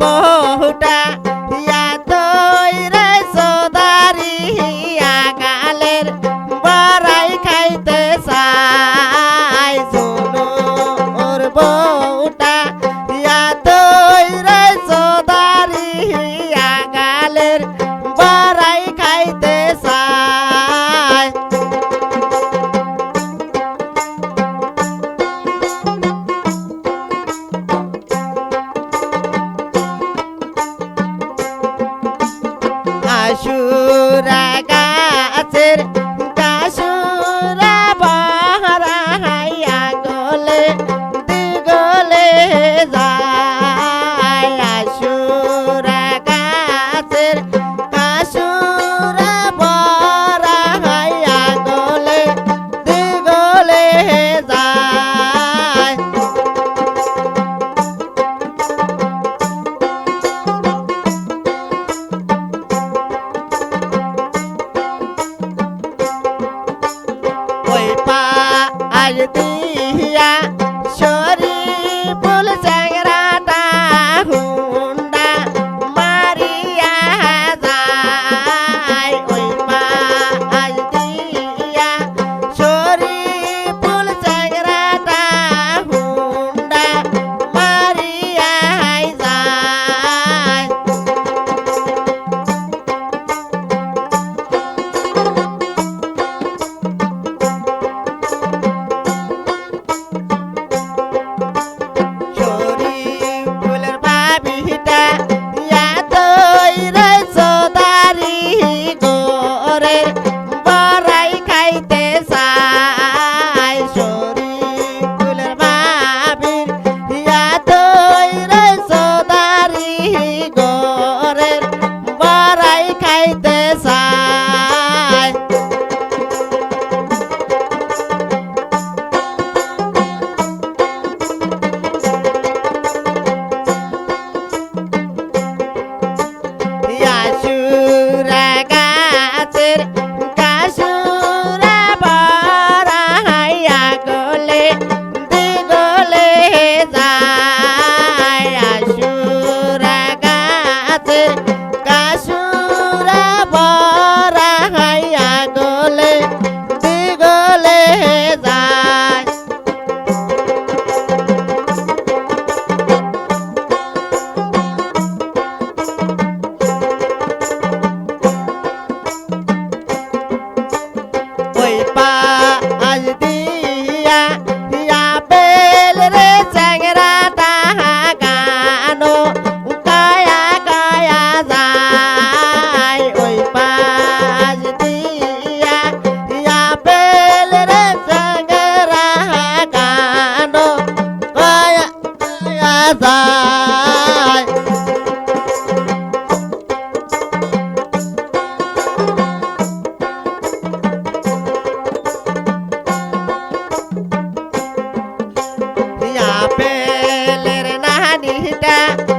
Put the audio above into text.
বহুটা ইয়া তৈরে সদারি হিয়া গালের বড়াই খাইতে চাই শোনো ওর বহুটা সুরা গাছের Thank you. ಕಿರೀಟ